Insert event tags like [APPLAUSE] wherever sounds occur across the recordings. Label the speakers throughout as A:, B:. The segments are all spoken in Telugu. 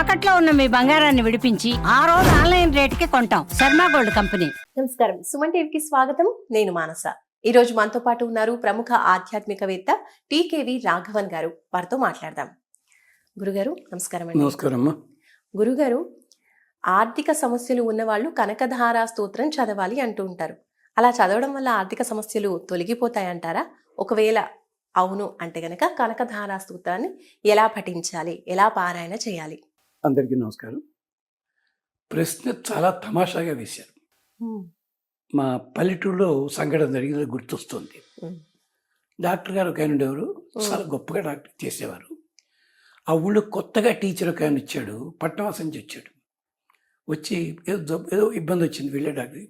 A: తాకట్లో ఉన్న మీ బంగారాన్ని విడిపించి ఆ రోజు ఆన్లైన్ రేటుకి కొంటాం. Sharma gold company.
B: నమస్కారం. సుమన్ టీవీకి స్వాగతం. నేను మానస. ఈ రోజు మనతో పాటు ఉన్నారు ప్రముఖ ఆధ్యాత్మికవేత్త టీకేవి రాఘవన్ గారు. వారితో మాట్లాడదాం. గురుగారు నమస్కారం అండి.
C: నమస్కారం అమ్మా.
B: గురుగారు ఆర్థిక సమస్యలు ఉన్నవాళ్ళు కనకధార స్తోత్రం చదవాలి అంటూ ఉంటారు. అలా చదవడం వల్ల ఆర్థిక సమస్యలు తొలగిపోతాయంటారా? ఒకవేళ అవును అంటే గనక కనకధార స్తోత్రాన్ని ఎలా పఠించాలి? ఎలా పారాయణ చేయాలి?
C: అందరికీ నమస్కారం. ప్రశ్న చాలా తమాషాగా వేశారు. మా పల్లెటూరులో సంఘటన జరిగింది గుర్తొస్తుంది. డాక్టర్ గారు ఒక ఆయన ఉండేవారు. చాలా గొప్పగా డాక్టర్ చేసేవారు. ఆ ఊళ్ళో కొత్తగా టీచర్ ఒక ఆయన ఇచ్చాడు పట్నవాసం నుంచి వచ్చాడు. వచ్చి ఏదో ఏదో ఇబ్బంది వచ్చింది. వెళ్ళే డాక్టర్.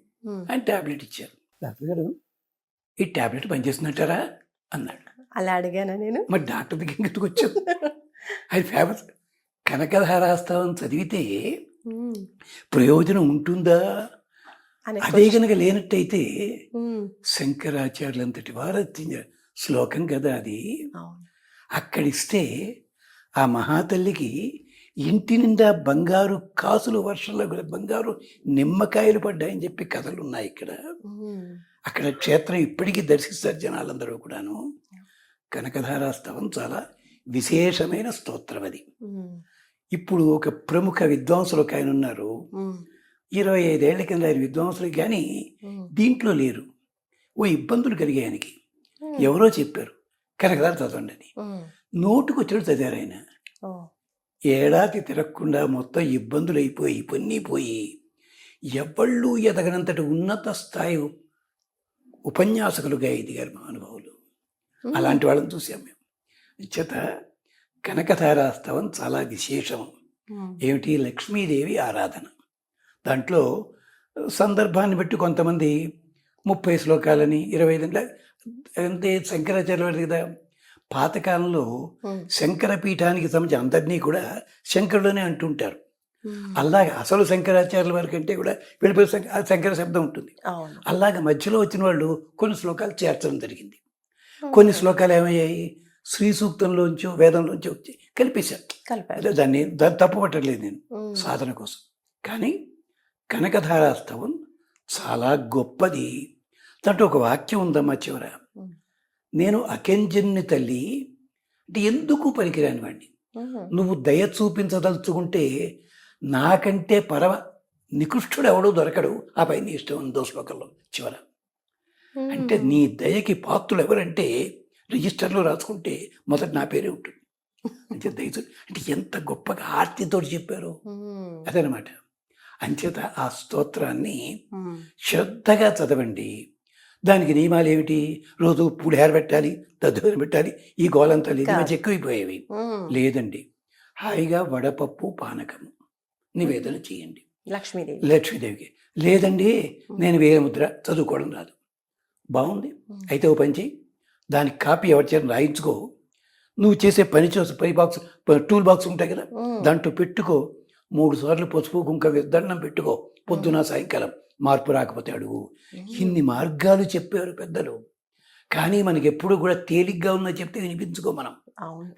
C: ఆయన ట్యాబ్లెట్ ఇచ్చారు. డాక్టర్ గారు? ఈ ట్యాబ్లెట్ పనిచేస్తున్నట్టారా అన్నాడు.
B: అలా అడిగానా నేను?
C: మరి డాక్టర్ దగ్గర ఎందుకు వచ్చావు? [LAUGHS] అది ఫేమస్. కనకధారాస్తవం చదివితే. ప్రయోజనం ఉంటుందా అదే కనుక లేనట్టయితే. శంకరాచార్యులంతటి వారు శ్లోకం కదా అది అక్కడిస్తే ఆ మహాతల్లికి ఇంటి నిండా బంగారు కాసులు వర్షంలో కూడా బంగారు నిమ్మకాయలు పడ్డాయని చెప్పి కథలు ఉన్నాయి ఇక్కడ. అక్కడ క్షేత్రం ఇప్పటికీ దర్శిస్తారు జనాలందరూ కూడాను కనకధారాస్తవం చాలా విశేషమైన స్తోత్రం అది. ఇప్పుడు ఒక ప్రముఖ విద్వాంసులు ఒక ఆయన ఉన్నారు. ఇరవై ఐదేళ్ళ కింద ఆయన విద్వాంసులు కానీ. దీంట్లో లేరు ఓ ఇబ్బందులు కలిగాయి ఆయనకి ఎవరో చెప్పారు కనకదారు చదవండి అని
B: ఉమ్.
C: నోటుకు వచ్చాడు చదివారు ఆయన. ఏడాది తిరగకుండా మొత్తం ఇబ్బందులు అయిపోయి పొన్ని పోయి ఎవళ్ళు ఎదగనంతటి ఉన్నత స్థాయి ఉపన్యాసకులుగా ఎదిగారు మహానుభావులు. అలాంటి వాళ్ళని చూసాం మేము చేత కనకధారాస్తవం చాలా విశేషం. ఏమిటి? లక్ష్మీదేవి ఆరాధన. దాంట్లో సందర్భాన్ని బట్టి కొంతమంది ముప్పై శ్లోకాలని ఇరవై ఐదు అంటే శంకరాచార్య వారి కదా పాతకాలంలో
B: ఉమ్.
C: శంకర పీఠానికి సంబంధించి అందరినీ కూడా శంకరుడనే అంటుంటారు. అలాగే అసలు శంకరాచార్యుల వారి కంటే కూడా వెళ్ళిపోయి శంకర శబ్దం ఉంటుంది. అలాగే మధ్యలో వచ్చిన వాళ్ళు కొన్ని శ్లోకాలు చేర్చడం జరిగింది. కొన్ని శ్లోకాలు ఏమయ్యాయి? శ్రీ సూక్తంలోంచో వేదంలోంచో వచ్చి
B: కలిపారు.
C: అదే దాన్ని దాన్ని తప్పు పట్టట్లేదు నేను. సాధన కోసం. కానీ కనకధారాస్తవం చాలా గొప్పది. దాంట్లో ఒక వాక్యం ఉందమ్మా చివర. నేను అకెంజన్ని తల్లి అంటే ఎందుకు పనికిరాని వాడిని. నువ్వు దయ చూపించదలుచుకుంటే నాకంటే పరమ నికృష్టుడు ఎవడో దొరకడు. ఆ పైన ఇష్టం ఉందో శ్లోకంలో చివర. అంటే నీ దయకి పాత్రులు ఎవరంటే రిజిస్టర్లో రాసుకుంటే మొదట నా పేరే ఉంటుంది. అంటే దయచూ అంటే ఎంత గొప్పగా ఆర్తితో చెప్పారు. అదనమాట. అంచేత ఆ స్తోత్రాన్ని. శ్రద్ధగా చదవండి. దానికి నియమాలు ఏమిటి? రోజు పులిహార పెట్టాలి దద్దోజనం పెట్టాలి ఈ గోలంతా లేదు మధ్య ఎక్కువైపోయేవి. లేదండి. హాయిగా వడపప్పు పానకం నివేదన చేయండి.
B: లక్ష్మీదేవి.
C: లక్ష్మీదేవికి. లేదండి నేను వేరే ముద్ర చదువుకోవడం రాదు. బాగుంది. అయితే ఓ పని చేయి దానికి కాపీ ఎవరి చేత రాయించుకో. నువ్వు చేసే పని చూసి పై బాక్స్ టూల్ బాక్స్ ఉంటాయి కదా. దాంట్లో పెట్టుకో. మూడు సార్లు పసుపు కుంక దండం పెట్టుకో. పొద్దున సాయంకాలం మార్పు రాకపోతే అడుగు. ఇన్ని మార్గాలు చెప్పారు పెద్దలు. కానీ మనకి ఎప్పుడు కూడా తేలిగ్గా ఉన్న చెప్తే వినిపించుకో మనం.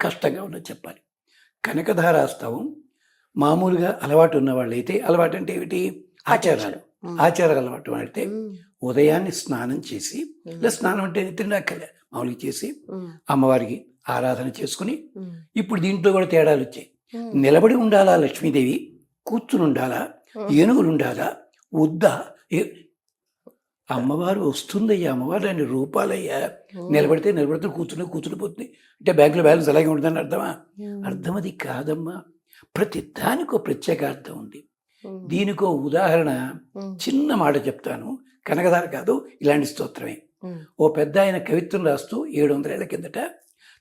C: కష్టంగా ఉన్నది చెప్పాలి. కనకధారాస్తవం మామూలుగా అలవాటు ఉన్న వాళ్ళైతే అలవాటు అంటే ఏమిటి? ఆచారాలు. ఆచారాలు అలవాటు అంటే. ఉదయాన్నే స్నానం చేసి లేదా స్నానం అంటే తిన్నాకలే మామూలుగా చేసి. అమ్మవారికి ఆరాధన చేసుకుని. ఇప్పుడు దీంట్లో కూడా తేడాలు వచ్చాయి. నిలబడి ఉండాలా లక్ష్మీదేవి కూర్చుని ఉండాలా. ఏనుగులు ఉండాలా వద్దా అమ్మవారు వస్తుందయ్యా అమ్మవారు అన్ని రూపాలయ్యా. నిలబడితే నిలబడితే కూర్చుని కూర్చుని పోతుంది అంటే బ్యాంకులో బ్యాలెన్స్ అలాగే ఉంటుందని అర్థమా. అర్థం అది కాదమ్మా ప్రతి దానికి ఒక ప్రత్యేక అర్థం ఉంది. దీనికో ఉదాహరణ. చిన్న మాట చెప్తాను కనకదార కాదు ఇలాంటి స్తోత్రమే. ఓ పెద్ద ఆయన కవిత్వం రాస్తూ ఏడు వందలేళ్ళ కిందట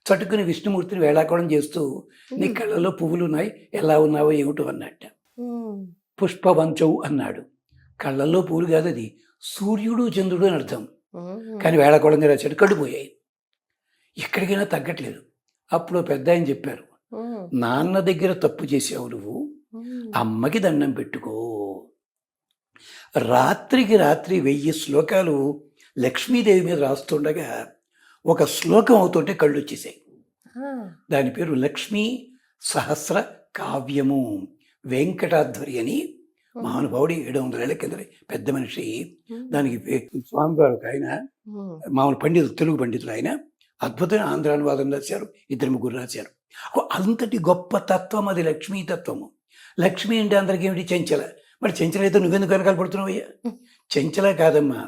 C: చటుకుని విష్ణుమూర్తిని వేళాకోళం చేస్తూ నీ కళ్ళలో పువ్వులు ఉన్నాయి ఎలా ఉన్నావో ఏమిటో అన్నట్ట. పుష్పవంచవు అన్నాడు కళ్ళల్లో పువ్వులు కాదు అది సూర్యుడు చంద్రుడు అని అర్థం. కానీ వేళాకోళంగా రాశాడు కడిపోయాయి ఎక్కడికైనా తగ్గట్లేదు అప్పుడు పెద్ద ఆయన చెప్పారు. నాన్న దగ్గర తప్పు చేసావు నువ్వు. అమ్మకి దండం పెట్టుకో. రాత్రికి రాత్రి వెయ్యి శ్లోకాలు లక్ష్మీదేవి మీద రాస్తుండగా ఒక శ్లోకం అవుతుంటే కళ్ళు వచ్చేసాయి. దాని పేరు లక్ష్మీ సహస్ర కావ్యము. వెంకటాధ్వరి అని మహానుభావుడి ఏడు వందల ఏళ్ళ కింద పెద్ద మనిషి. దానికి స్వామివారు ఒక ఆయన మామూలు పండితులు తెలుగు పండితులు ఆయన అద్భుతమైన ఆంధ్రానువాదం రాశారు ఇద్దరు ముగ్గురు రాశారు. అంతటి గొప్ప తత్వం అది లక్ష్మీ తత్వము. లక్ష్మి అంటే అందరికీ ఏమిటి? చెంచల. మరి చెంచల అయితే నువ్వెందుకు వెనకాల పడుతున్నావు అయ్యా? చెంచల కాదమ్మా.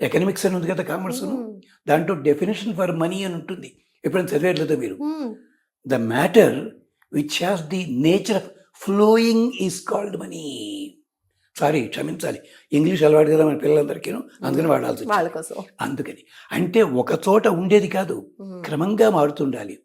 C: ఎకనామిక్స్ అని ఉంది కదా కామర్స్. దాంట్లో డెఫినేషన్ ఫర్ మనీ అని ఉంటుంది. ఎప్పుడైనా చదివేట్లేదో మీరు? The matter which has the nature of flowing is called money sorry క్షమించాలి. ఇంగ్లీష్ అలవాటు కదా మన పిల్లలందరికీ అందుకని వాడాల్సి అందుకని. అంటే ఒక చోట ఉండేది కాదు. క్రమంగా మారుతుండాలి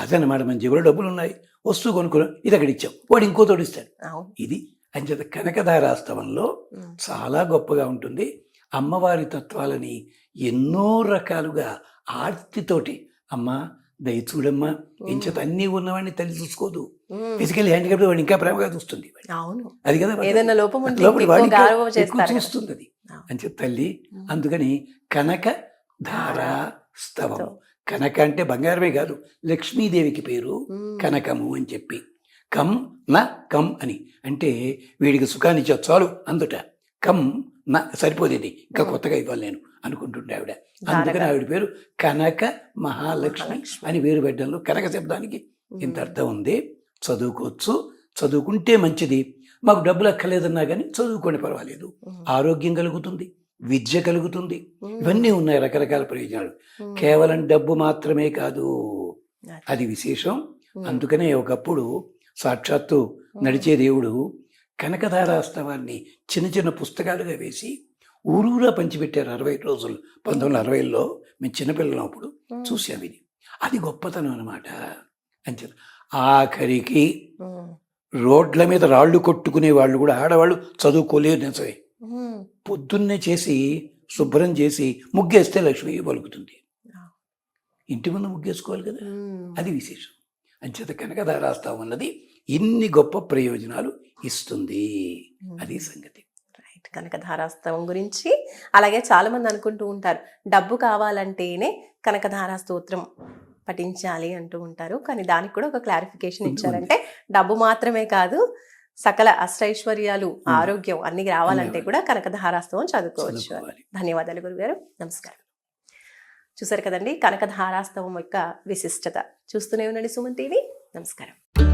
C: అదనమాట మన జేబులో డబ్బులు ఉన్నాయి వస్తువు కొనుక్కున్నాం ఇది అక్కడ ఇచ్చాం. వాడు ఇంకో తోడు ఇస్తాడు.
B: అవును.
C: ఇది అంచేత కనకధారాస్తవంలో చాలా గొప్పగా ఉంటుంది. అమ్మవారి తత్వాలని ఎన్నో రకాలుగా ఆర్తితోటి అమ్మ దయ చూడమ్మా ఇంచేత అన్నీ ఉన్నవాడిని తల్లి చూసుకోదు. ఫిజికల్ హ్యాండిక్యాప్ వాడిని ఇంకా ప్రేమగా చూస్తుంది అది కదా
B: ఏదైనా లోపం ఎక్కువ.
C: చూస్తుంది అది. అని చెప్పి తల్లి. అందుకని కనక ధారా స్తవం. కనక అంటే బంగారమే కాదు లక్ష్మీదేవికి పేరు కనకము అని చెప్పి. కమ్ న కమ్ అని. అంటే వీడికి సుఖాన్ని ఇచ్చా చాలు అందుట. కమ్ నా సరిపోదేది. ఇంకా. కొత్తగా ఇవ్వాలి నేను అనుకుంటుండే ఆవిడ. అందుకని ఆవిడ పేరు కనక మహాలక్ష్మి. అని వేరు పెట్టడంలో కనక శబ్దానికి ఇంత అర్థం ఉంది. చదువుకోవచ్చు. చదువుకుంటే మంచిది. మాకు డబ్బులు అక్కర్లేదన్నా కానీ చదువుకోండి పర్వాలేదు. ఆరోగ్యం కలుగుతుంది. విద్య కలుగుతుంది. ఇవన్నీ ఉన్నాయి రకరకాల ప్రయోజనాలు. కేవలం డబ్బు మాత్రమే కాదు.
B: అది.
C: విశేషం. అందుకనే ఒకప్పుడు సాక్షాత్తు నడిచే దేవుడు కనకధారాస్తవాన్ని చిన్న చిన్న పుస్తకాలుగా వేసి ఊరూరా పంచిపెట్టారు అరవై రోజులు. పంతొమ్మిది వందల అరవైలో మేము చిన్నపిల్లలం అప్పుడు చూసాం ఇది. అది గొప్పతనం అనమాట అంచేత ఆఖరికి రోడ్ల మీద రాళ్ళు కొట్టుకునే వాళ్ళు కూడా ఆడవాళ్ళు చదువుకోలేరు నిజమే. పొద్దున్నే చేసి శుభ్రం చేసి ముగ్గేస్తే లక్ష్మి పలుకుతుంది. ఇంటి ముందు ముగ్గేసుకోవాలి కదా. అది విశేషం. అంచేత కనకధారాస్తాం అన్నది ఇన్ని గొప్ప ప్రయోజనాలు ఇస్తుంది. అది సంగతి.
B: రైట్. కనుక ధారాస్తవం గురించి అలాగే చాలా మంది అనుకుంటూ ఉంటారు. డబ్బు కావాలంటేనే కనకధారా స్తోత్రం పఠించాలి అంటూ ఉంటారు. కానీ దానికి కూడా ఒక క్లారిఫికేషన్ ఇచ్చారంటే డబ్బు మాత్రమే కాదు సకల అష్టైశ్వర్యాలు ఆరోగ్యం అన్ని రావాలంటే కూడా కనకధారాస్తవం చదువుకోవచ్చు. ధన్యవాదాలు గురుగారు. నమస్కారం. చూసారు కదండి కనకధారాస్తవం యొక్క విశిష్టత. చూస్తూనే ఉండండి సుమన్ టీవీ. నమస్కారం.